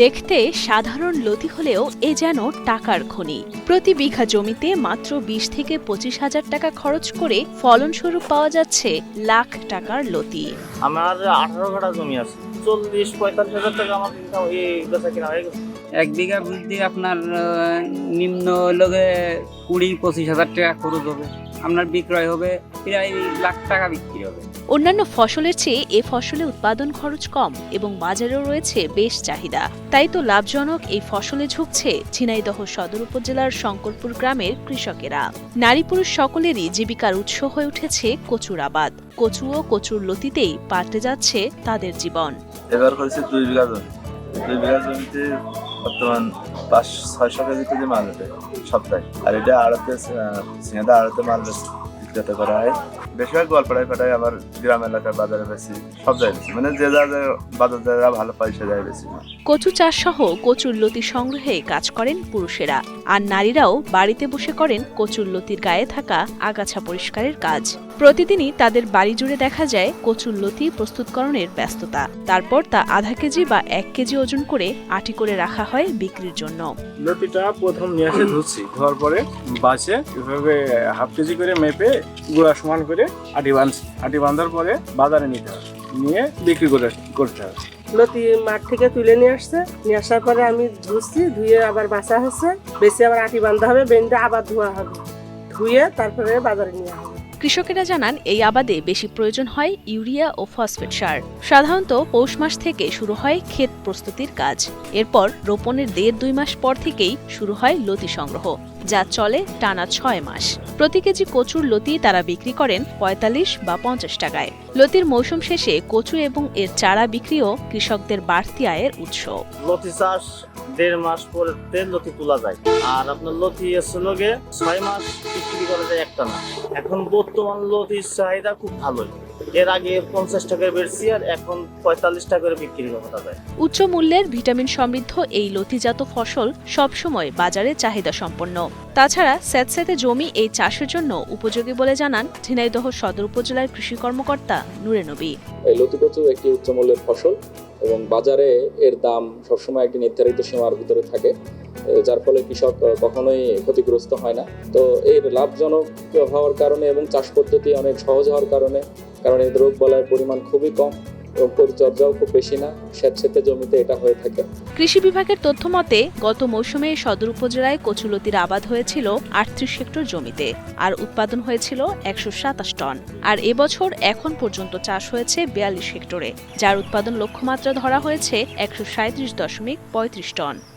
দেখতে সাধারণ লতি হলেও এ যেন টাকার খনি। প্রতি বিঘা জমিতে মাত্র বিশ থেকে পঁচিশ হাজার টাকা খরচ করে ফলনস্বরূপ পাওয়া যাচ্ছে লাখ টাকার লতি। আমার আঠারো কাঠা জমি আছে। চল্লিশ পঁয়তাল্লিশ হাজার টাকা আমার এই বেচা কিনা হয়ে গেছে। এক বিঘা বুদ্ধি আপনার নিম্ন লগে কুড়ি পঁচিশ হাজার টাকা খরচ হবে। আপনার বিক্রয় হবে প্রায় লাখ টাকা বিক্রি হবে। অন্যান্য ফসলের চেয়ে এ ফসলে উৎপাদন খরচ কম এবং বাজারেও রয়েছে বেশ চাহিদা। তাই তো লাভজনক এই ফসলে ঝুঁকছে ঝিনাইদহ সদর উপজেলার শঙ্করপুর গ্রামের কৃষকেরা। নারী পুরুষ সকলেরই জীবিকার উৎস হয়ে উঠেছে কচুর আবাদ। কচু ও কচুর লতিতেই পাল্টে যাচ্ছে তাদের জীবন। এবার হয়েছে দুই বিঘা জমি। দুই বিঘা জমিতে বর্তমান পাঁচ ছয়শো কেজি কেজি মাল ওঠে সপ্তাহে। আর এটা আড়তে সিংহাদা আড়তে মাল বিক্রেতা করা হয়। বেশিরভাগ গোয়ালপাড়ায় পাঠায় আবার গ্রাম এলাকার বাজারে বেশি সব জায়গায় বেশি। মানে যে যা যা বাজার যারা ভালো পায় সে যায় বেশি কচু চাষ সহ কচুর লতি সংগ্রহে কাজ করেন পুরুষেরা। আর নারীরাও বাড়িতে বসে করেন কচুর লতির গায়ে থাকা আগাছা পরিষ্কারের কাজ। প্রতিদিনই তাদের বাড়ি জুড়ে দেখা যায় কচুর লতি প্রস্তুতকরণের ব্যস্ততা। তারপর তা আধা কেজি বা এক কেজি ওজন করে আটি করে রাখা হয় বিক্রির জন্য। লতিটা প্রথম নিয়ে এসে ধুচ্ছি ধোয়ার পরে বাসে এভাবে হাফ কেজি করে মেপে গুঁড়া সমান করে আটি বাঁধছি আটি বাঁধার পরে বাজারে নিতে হবে। নিয়ে বিক্রি করে করতে হবে। লতি মাঠ থেকে তুলে নিয়ে আসছে। নিয়ে আসার পরে আমি ধুচ্ছি ধুয়ে আবার বাসা হচ্ছে বেশি আবার আটি বাঁধা হবে বেঁধে আবার ধোয়া হবে। ধুয়ে তারপরে বাজারে নিয়ে হবে কৃষকেরা জানান এই আবাদে বেশি প্রয়োজন হয় ইউরিয়া ও ফসফেট সার। সাধারণত পৌষ মাস থেকে শুরু হয় ক্ষেত প্রস্তুতির কাজ। এরপর রোপণের দেড় দুই মাস পর থেকেই শুরু হয় লতি সংগ্রহ যা চলে টানা ছয় মাস। প্রতি কেজি কচুর লতি তারা বিক্রি করেন পঁয়তাল্লিশ বা পঞ্চাশ টাকায়। লতির মৌসুম শেষে কচু এবং এর চারা বিক্রিও কৃষকদের বাড়তি আয়ের উৎস। লতি চাষ দেড় মাস পরে লতি তোলা যায়। আর আপনার লতি লগে ছয় মাস বিক্রি করা যায় একটা না এখন বর্তমান লতির চাহিদা খুব ভালোই। এর আগে পঞ্চাশ টাকায় বেড়ছি আর এখন পঁয়তাল্লিশ টাকা করে বিক্রি করা যায় উচ্চ মূল্যের ভিটামিন সমৃদ্ধ এই লতিজাত ফসল সবসময় বাজারে চাহিদা সম্পন্ন। তাছাড়া স্যাঁতস্যাঁতে জমি এই চাষের জন্য উপযোগী বলে জানান ঝিনাইদহ সদর উপজেলার কৃষি কর্মকর্তা নুরে নবী। এই লতি কচু একটি উচ্চমূল্যের ফসল এবং বাজারে এর দাম সবসময় একটি নির্ধারিত সীমার ভিতরে থাকে যার ফলে কৃষক কখনোই ক্ষতিগ্রস্ত হয় না। তো এর লাভজনক হওয়ার কারণে এবং চাষ পদ্ধতি অনেক সহজ হওয়ার কারণে কারণ এর রোগ পরিমাণ খুবই কম এবং পরিচর্যাও খুব বেশি না স্যাঁতস্যাঁতে জমিতে এটা হয়ে থাকে। কৃষি বিভাগের তথ্য মতে গত মৌসুমে সদর উপজেলায় কচুলতির আবাদ হয়েছিল আটত্রিশ হেক্টর জমিতে আর উৎপাদন হয়েছিল একশো সাতাশ টন। আর এবছর এখন পর্যন্ত চাষ হয়েছে বিয়াল্লিশ হেক্টরে, যার উৎপাদন লক্ষ্যমাত্রা ধরা হয়েছে একশো সাঁত্রিশ দশমিক পঁয়ত্রিশ টন।